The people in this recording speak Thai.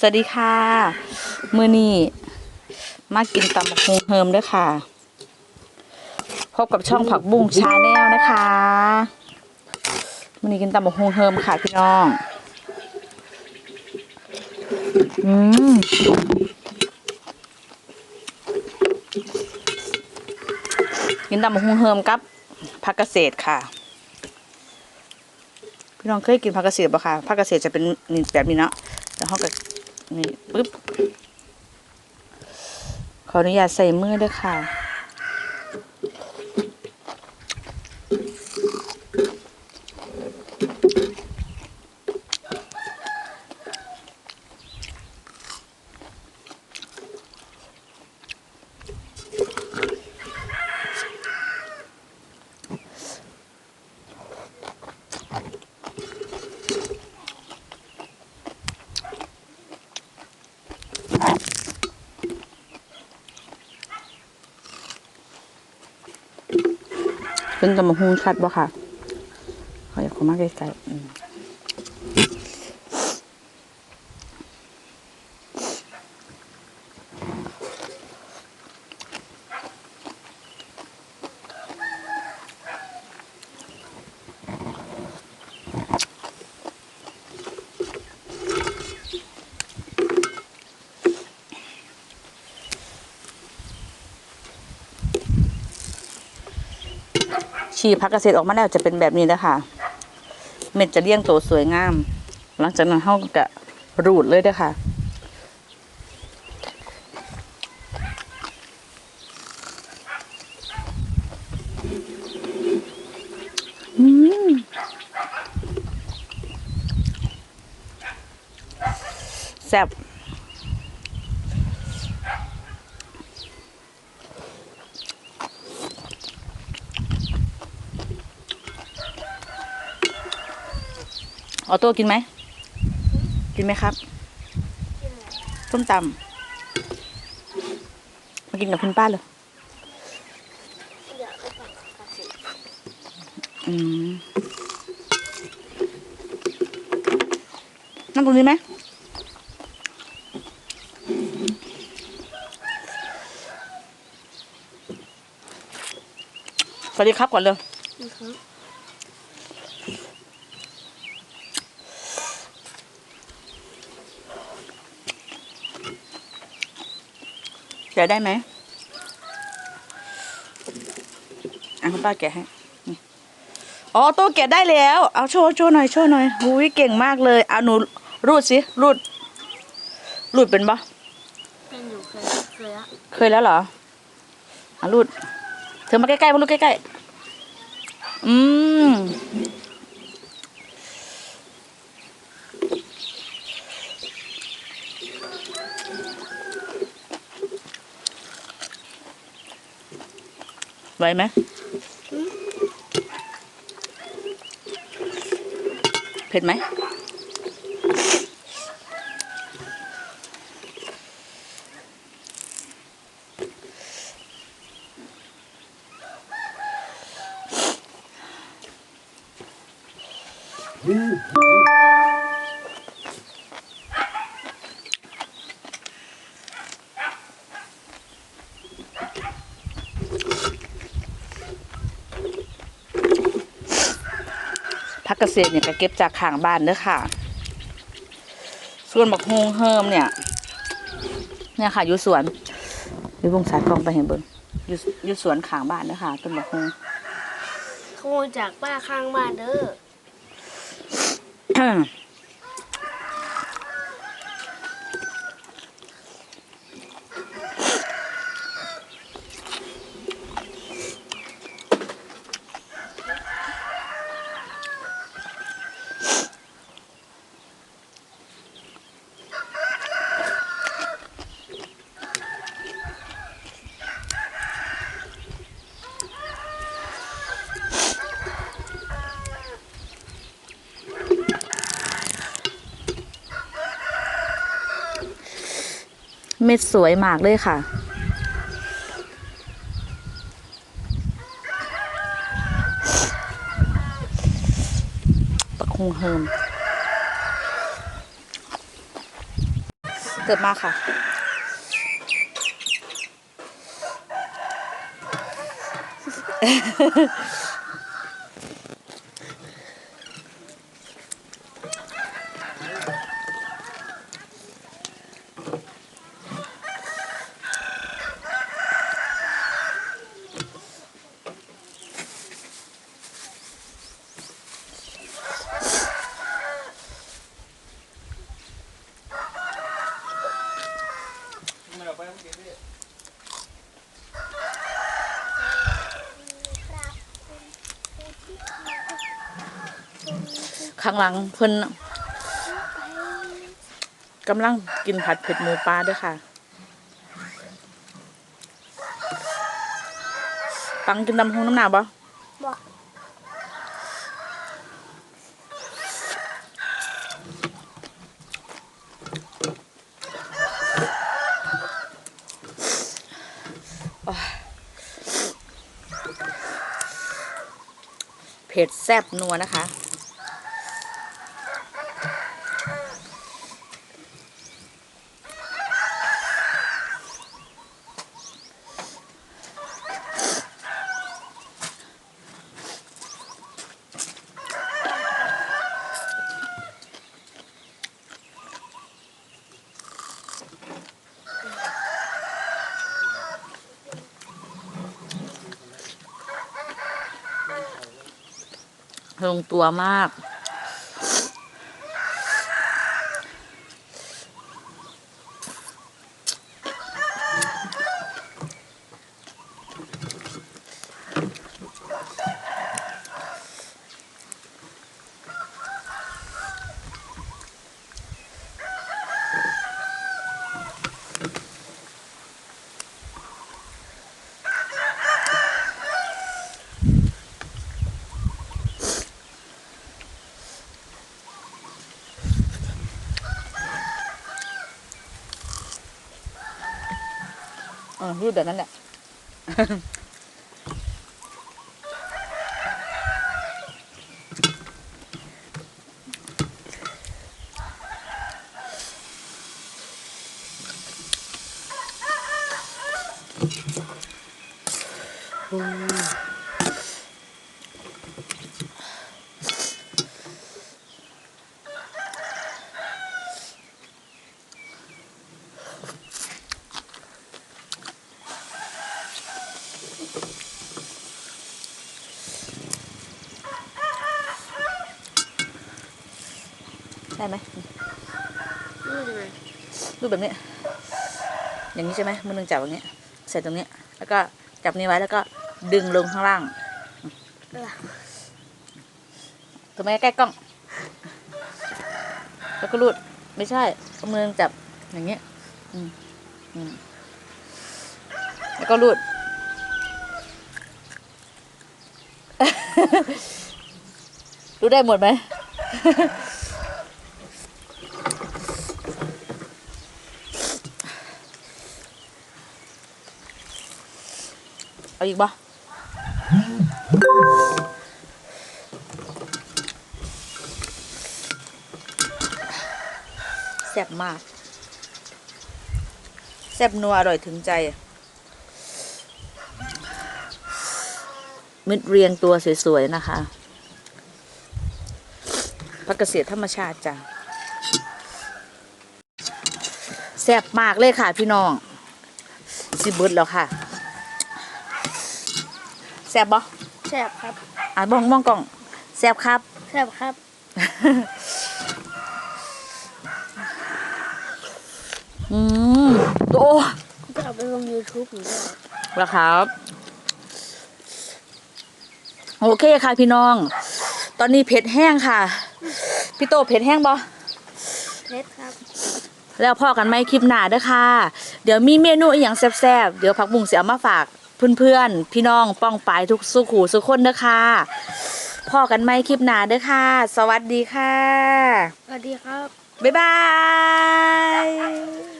สวัสดีค่ะมือนี้มากินตำบักฮงเฮิมด้วยค่ะ พบกับช่องผักบุ้งชาแนลนะคะมือนี้กินตำบักฮงเฮิมค่ะพี่น้องอืมกินตำบักฮงเฮิมกับผักเกษตรค่ะพี่น้องเคยกินผักเกษตรปะคะผักเกษตรจะเป็นแบบนี้เนาะแล้วเขาก็ นี่ปึ๊บขออนุญาตใส่มือด้วยค่ะ นตำมะฮุงชัดบ่ค่ะขออยากเข้ามาใกล้ๆ อืมฉีผักเกษตรออกมาแล้วจะเป็นแบบนี้นะคะเม็ดจะเลี้ยงโตสวยงาม หลังจากนั้นเขาก็รูดเลยเด้อค่ะแซ่บ ออโต้กินไหม กินไหมครับส้มตำมากินกับคุณป้าเลยอืมนั่งตรงนี้ไหมสวัสดีครับก่อนเลย กะได้ไหมอะคุณป้าแกะให้อ๋อโต้แกะได้แล้ว เอาโชว์โชว์หน่อยโชว์หน่อยหุยเก่งมากเลยเอาหนูรูดสิรูด รูดเป็นปะเป็นอยู่เคยเคยละเคยแล้วเหรออะรูดเธอมาใกล้ๆมารูดใกล้ๆอืม ไหวไหมเผ็ดไหมพัก เกษตรเนี่ยก็เก็บจากข้างบ้านเด้อค่ะ ส่วนบักฮงเฮิมเนี่ย เนี่ยค่ะอยู่สวนหรือวงสายกล้องไปเห็นเบิ่งอยู่อยู่สวนข้างบ้านเด้อค่ะต้นบักฮงขโมยจากป้าข้างบ้านเด้อ เม็ดสวยมากเลยค่ะบักฮงเฮิมเกิดมาค่ะ ข้างหลังเพิ่นกำลังกินผัดเผ็ดหมูปลาด้วยค่ะ ปังกินน้ำหงน้ำหนาบ่บอก เผ็ดแซ่บนัวนะคะ ลงตัวมาก เออรูป แบบนั้นแหละได้ไหมนี่เลยรูปแบบนี้ อย่างนี้ใช่ไหมมือหนึ่งจับอย่างนี้ใส่ตรงนี้ แล้วก็จับนี้ไว้แล้วก็ดึงลงข้างล่างเออตัวแม่ใกล้กล้อง แล้วก็รูด ไม่ใช่เอามือจับอย่างเงี้ยอืมอืมแล้วก็รูด รู้ได้หมดไหม เอาอีกบ่แซ่บมาก แซ่บนัวอร่อยถึงใจมิดเรียงตัวสวยๆนะคะพักเกษตรธรรมชาติจ้ะแซ่บมากเลยค่ะพี่น้อง สิเบิดแล้วค่ะ ซ่บบ่แซ่บครับอ่านมองมองกล่องแซ่บครับ แซ่บครับ อืมโอ้จะเอาไปลง YouTube หรือเปล่าแล้วครับ โอเคค่ะพี่น้อง ตอนนี้เผ็ดแห้งค่ะ พี่โตเผ็ดแห้งบ่เพชรครับ แล้วพอกันไหมคลิปหน้าเด้อค่ะ เดี๋ยวมีเมนูอหย่างแซ่บๆ เดี๋ยวผักบุ้งเสียมาฝาก เพื่อนๆ พี่น้องป้องปายทุกสุขูสุกคนเด้อค่ะพอกันไหมคลิปหน้าเด้อค่ะ สวัสดีค่ะ สวัสดีครับ บ๊ายบาย